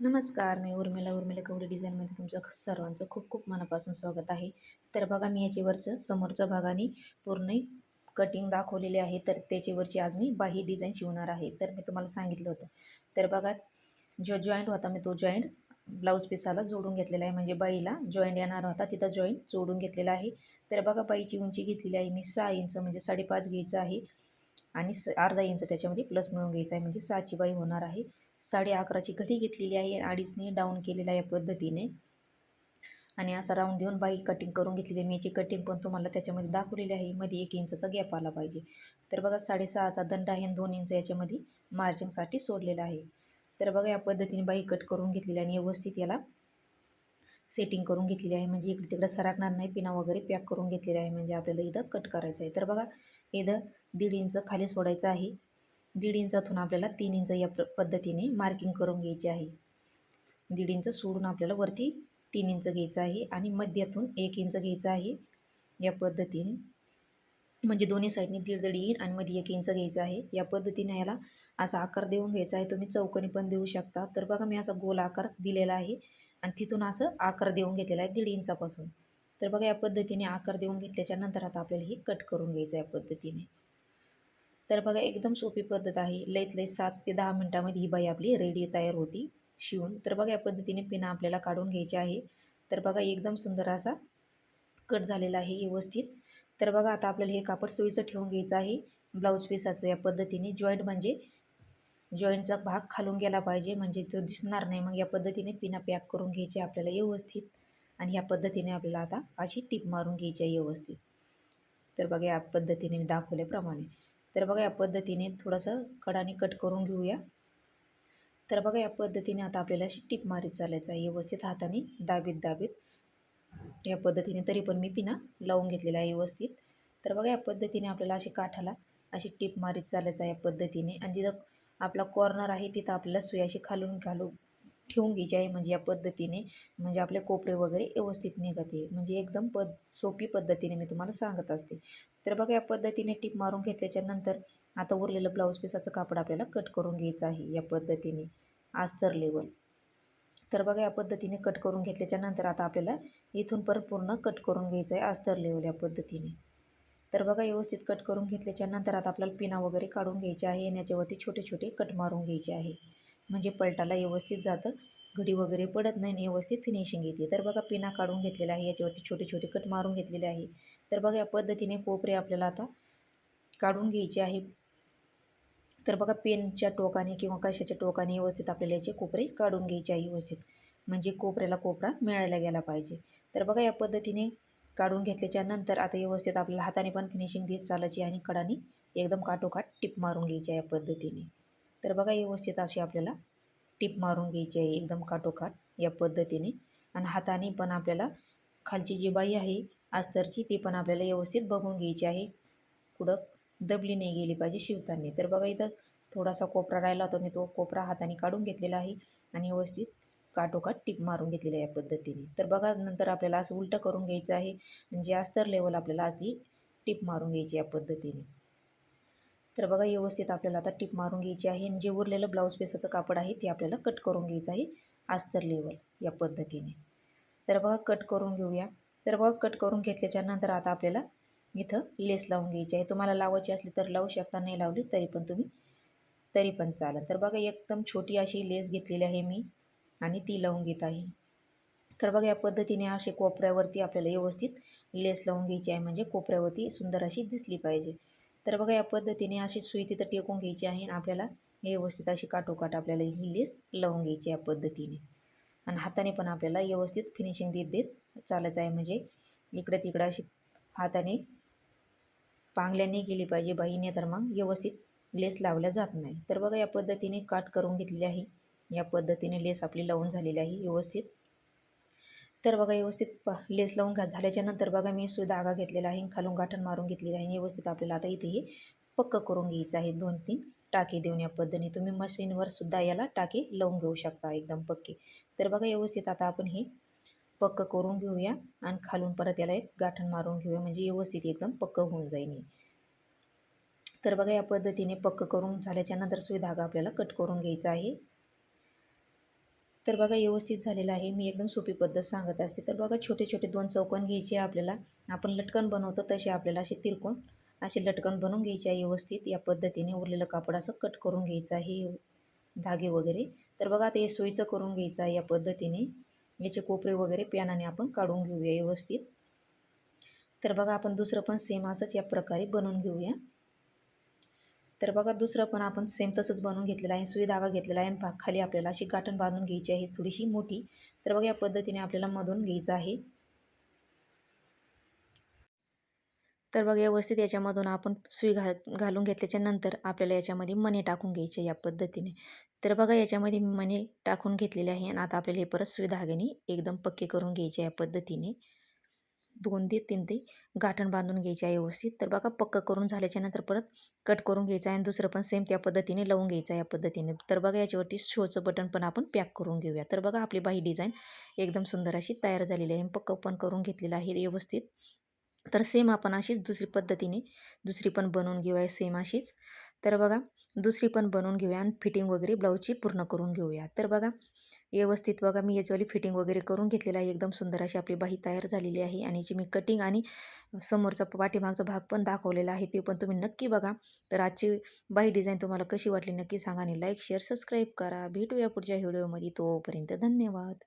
नमस्कार मी उर्मिला. उर्मिला कवडी डिझाईनमध्ये तुमचं सर्वांचं खूप खूप मनापासून स्वागत आहे. तर बघा मी याच्यावरचं समोरचं भागाने पूर्ण कटिंग दाखवलेली आहे. तर त्याच्यावरची आज मी बाही डिझाईन शिवणार आहे. तर मी तुम्हाला सांगितलं होतं. तर बघा जो जॉईंट होता मी तो जॉईंट ब्लाऊज पिसाला जोडून घेतलेला आहे. म्हणजे बाईला जॉईंट येणार होता तिथं जॉईंट जोडून घेतलेला आहे. तर बघा बाईची उंची घेतलेली आहे. मी सहा इंच म्हणजे साडेपाच घ्यायचं आहे. आणि स अर्धा इंच त्याच्यामध्ये प्लस मिळून घ्यायचं आहे. म्हणजे सहाची बाई होणार आहे. साडे अकराची घडी घेतलेली आहे अडीचने डाऊन केलेला या पद्धतीने. आणि असा राऊंड देऊन बाई कटिंग करून घेतलेली आहे. मी याची कटिंग पण तुम्हाला त्याच्यामध्ये दाखवलेली आहे. मध्ये एक इंचाचा गॅप आला पाहिजे. तर बघा साडेसहाचा दंड आहे आणि दोन इंच याच्यामध्ये मार्जिंगसाठी सोडलेला आहे. तर बघा या पद्धतीने बाई कट करून घेतलेली आहे आणि व्यवस्थित याला सेटिंग करून घेतलेली आहे. म्हणजे इकडे तिकडे सरकणार नाही. पिना वगैरे पॅक करून घेतलेली आहे. म्हणजे आपल्याला इथं कट करायचं आहे. तर बघा इथं दीड इंच खाली सोडायचं आहे. दीड इंचातून आपल्याला तीन इंच या प पद्धतीने मार्किंग करून घ्यायची आहे. दीड इंच सोडून आपल्याला वरती तीन इंच घ्यायचं आहे आणि मध्यातून एक इंच घ्यायचं आहे या पद्धतीने. म्हणजे दोन्ही साईडने दीड दीड येईन आणि मध्ये एक इंच घ्यायचं आहे. या पद्धतीने याला असा आकार देऊन घ्यायचा आहे. तुम्ही चौकनी पण देऊ शकता. तर बघा मी असा गोल आकार दिलेला आहे आणि तिथून असं आकार देऊन घेतलेला आहे दीड इंचापासून. तर बघा या पद्धतीने आकार देऊन घेतल्याच्या नंतर आता आपल्याला ही कट करून घ्यायचं या पद्धतीने. तर बघा एकदम सोपी पद्धत आहे. लईत लई सात ते दहा मिनटामध्ये ही बाई आपली रेडी तयार होती शिवून. तर बघा या पद्धतीने पिना आपल्याला काढून घ्यायची आहे. तर बघा एकदम सुंदर असा कट झालेला आहे व्यवस्थित. तर बघा आता आपल्याला हे कापड सोयीचं ठेवून घ्यायचं आहे. ब्लाऊज पिसाचं या पद्धतीने. जॉईंट म्हणजे जॉईंटचा भाग खालून गेला पाहिजे म्हणजे तो दिसणार नाही. मग या पद्धतीने पिना पॅक करून घ्यायची आपल्याला व्यवस्थित. आणि या पद्धतीने आपल्याला आता अशी टीप मारून घ्यायची आहे व्यवस्थित. तर बघा या पद्धतीने मी दाखवल्याप्रमाणे. तर बघा या पद्धतीने थोडंसं कडाने कट करून घेऊया. तर बघा या पद्धतीने आता आपल्याला अशी टीप मारीत चालायचं आहे. व्यवस्थित हाताने दाबीत दाबीत. या पद्धतीने तरी पण मी पिना लावून घेतलेला आहे व्यवस्थित. तर बघा या पद्धतीने आपल्याला अशी काठाला अशी टीप मारीत चालायचं आहे या पद्धतीने. आणि जिथं आपला कॉर्नर आहे तिथं आपल्याला सुयाशी खालून घालू ठेवून घ्यायची आहे म्हणजे या पद्धतीने. म्हणजे आपले कोपरे वगैरे व्यवस्थित निघते म्हणजे एकदम पद सोपी पद्धतीने मी तुम्हाला सांगत असते. तर बघा या पद्धतीने टीप मारून घेतल्याच्या नंतर आता उरलेलं ब्लाऊज पिसाचं कापड आपल्याला कट करून घ्यायचं आहे या पद्धतीने. आस्तर लेवल तर बघा या पद्धतीने कट करून घेतल्याच्या नंतर आता आपल्याला इथून परत पूर्ण कट करून घ्यायचं आहे. अस्तर लेवल या पद्धतीने. तर बघा व्यवस्थित कट करून घेतल्याच्या नंतर आता आपल्याला पिना वगैरे काढून घ्यायचे आहे. आणि याच्यावरती छोटे छोटे कट मारून घ्यायचे आहे. म्हणजे पलटाला व्यवस्थित जातं. घडी वगैरे पडत नाही आणि व्यवस्थित फिनिशिंग येते. तर बघा पिना काढून घेतलेला आहे. याच्यावरती छोटे छोटे कट मारून घेतलेले आहे. तर बघा या पद्धतीने कोपरे आपल्याला आता काढून घ्यायचे आहे. तर बघा पेनच्या टोकाने किंवा कशाच्या टोकाने व्यवस्थित आपल्याला याचे कोपरे काढून घ्यायचे आहे व्यवस्थित. म्हणजे कोपऱ्याला कोपरा मिळायला गेला पाहिजे. तर बघा या पद्धतीने काढून घेतल्याच्या नंतर आता व्यवस्थित आपल्याला हाताने पण फिनिशिंग देत चालायची आणि कडाने एकदम काटोकाट टिप मारून घ्यायची आहे या पद्धतीने. तर बघा व्यवस्थित अशी आपल्याला टिप मारून घ्यायची आहे एकदम काटोकाट या पद्धतीने. आणि हाताने पण आपल्याला खालची जी बाई आहे अस्तरची ती पण आपल्याला व्यवस्थित बघून घ्यायची आहे. कुठं दबली नाही गेली पाहिजे शिवताना. तर बघा इथं थोडासा कोपरा राहिला होता मी तो कोपरा हाताने काढून घेतलेला आहे आणि व्यवस्थित काटोकाट टिप मारून घेतलेली आहे या पद्धतीने. तर बघा नंतर आपल्याला असं उलटं करून घ्यायचं आहे जे अस्तर लेवल आपल्याला आधी टिप मारून घ्यायची या पद्धतीने. तर बघा व्यवस्थित आपल्याला आता टिप मारून घ्यायची आहे आणि जे उरलेलं ब्लाऊज पेसाचं कापड आहे ते आपल्याला कट करून घ्यायचं आहे आस्तर लेवल या पद्धतीने. तर बघा कट करून घेऊया. तर बघा कट करून घेतल्याच्या नंतर आता आपल्याला इथं लेस लावून घ्यायची आहे. तुम्हाला लावायची असली तर लावू शकता नाही लावली तरी पण तुम्ही तरी पण चालेल. तर बघा एकदम छोटी अशी लेस घेतलेली आहे मी आणि ती लावून घेत आहे. तर बघा या पद्धतीने असे कोपऱ्यावरती आपल्याला व्यवस्थित लेस लावून घ्यायची आहे. म्हणजे कोपऱ्यावरती सुंदर अशी दिसली पाहिजे. तर बघा या पद्धतीने अशी सुई तिथं टेकून घ्यायची आहे आणि आपल्याला व्यवस्थित अशी काटोकाट आपल्याला ही लेस लावून घ्यायची या पद्धतीने. आणि हाताने पण आपल्याला व्यवस्थित फिनिशिंग देत देत चालायचं आहे. म्हणजे इकडे तिकडं अशी हाताने पांगल्याने गेली पाहिजे बाईने तर मग व्यवस्थित लेस लावल्या जात नाही. तर बघा या पद्धतीने काट करून घेतलेली आहे. या पद्धतीने लेस आपली लावून झालेली आहे. व्यवस्थित तर बघा व्यवस्थित प लेस लावून घा झाल्याच्यानंतर बघा मी सु धागा घेतलेला आहे. खालून गाठण मारून घेतलेली आहे. व्यवस्थित आपल्याला आता इथे हे पक्क करून घ्यायचं आहे. दोन तीन टाके देऊन या पद्धतीने. तुम्ही मशीनवर सुद्धा याला टाके लावून घेऊ शकता एकदम पक्के. तर बघा व्यवस्थित आता आपण हे पक्क करून घेऊया. आणि खालून परत याला एक गाठण मारून घेऊया. म्हणजे व्यवस्थित एकदम पक्क होऊन जाईल तर बघा या पद्धतीने पक्क करून झाल्याच्यानंतर सुई धागा आपल्याला कट करून घ्यायचा आहे. तर बघा व्यवस्थित झालेलं आहे. मी एकदम सोपी पद्धत सांगत असते. तर बघा छोटे छोटे दोन चौकोन घ्यायचे आहे आपल्याला. आपण लटकन बनवतो तसे आपल्याला असे तिरकोन असे लटकन बनवून घ्यायचे आहे व्यवस्थित. या पद्धतीने उरलेलं कापड असं कट करून घ्यायचं आहे. धागे वगैरे. तर बघा आता हे सोयीचं करून घ्यायचं आहे या पद्धतीने. याचे कोपरे वगैरे पॅनाने आपण काढून घेऊया व्यवस्थित. तर बघा आपण दुसरं पण सेम असंच या प्रकारे बनवून घेऊया. तर बघा दुसरं पण आपण सेम तसंच बनवून घेतलेलं आहे. सुई धागा घेतलेला आहे आणि खाली आपल्याला अशी गाठण बांधून घ्यायची आहे. थोडीशी मोठी. तर बघा या पद्धतीने आपल्याला मधून घ्यायचं आहे. तर बघा व्यवस्थित याच्यामधून आपण सुई घा घालून घेतल्याच्या नंतर आपल्याला याच्यामध्ये मणी टाकून घ्यायचे या पद्धतीने. तर बघा याच्यामध्ये मी मणी टाकून घेतलेले आहे आणि आता आपल्याला हे परत सुई धाग्याने एकदम पक्के करून घ्यायचे या पद्धतीने. दोन ते तीन ते गाठण बांधून घ्यायचे आहे व्यवस्थित. तर बघा पक्क करून झाल्याच्यानंतर परत कट करून घ्यायचं आहे आणि दुसरं पण सेम त्या पद्धतीने लावून घ्यायचं आहे या पद्धतीने. तर बघा याच्यावरती शोचं बटन पण आपण पॅक करून घेऊया. तर बघा आपली बाही डिझाईन एकदम सुंदर अशी तयार झालेली आहे. पक्क पण करून घेतलेलं आहे व्यवस्थित. तर सेम आपण अशीच दुसरी पद्धतीने दुसरी पण बनवून घेऊया सेम अशीच. तर बघा दुसरी पण बनवून घेऊया आणि फिटिंग वगैरे ब्लाऊजची पूर्ण करून घेऊया. तर बघा व्यवस्थित बघा मी याचवाली फिटिंग वगैरे करून घेतलेलं आहे. एकदम सुंदर अशी आपली बाही तयार झालेली आहे आणि जी मी कटिंग आणि समोरचा पाठीमागचा भाग पण दाखवलेला आहे ते पण तुम्ही नक्की बघा. तर आजची बाही डिझाईन तुम्हाला कशी वाटली नक्की सांगा आणि लाईक शेअर सबस्क्राईब करा. भेटूया पुढच्या व्हिडिओमध्ये तोपर्यंत धन्यवाद.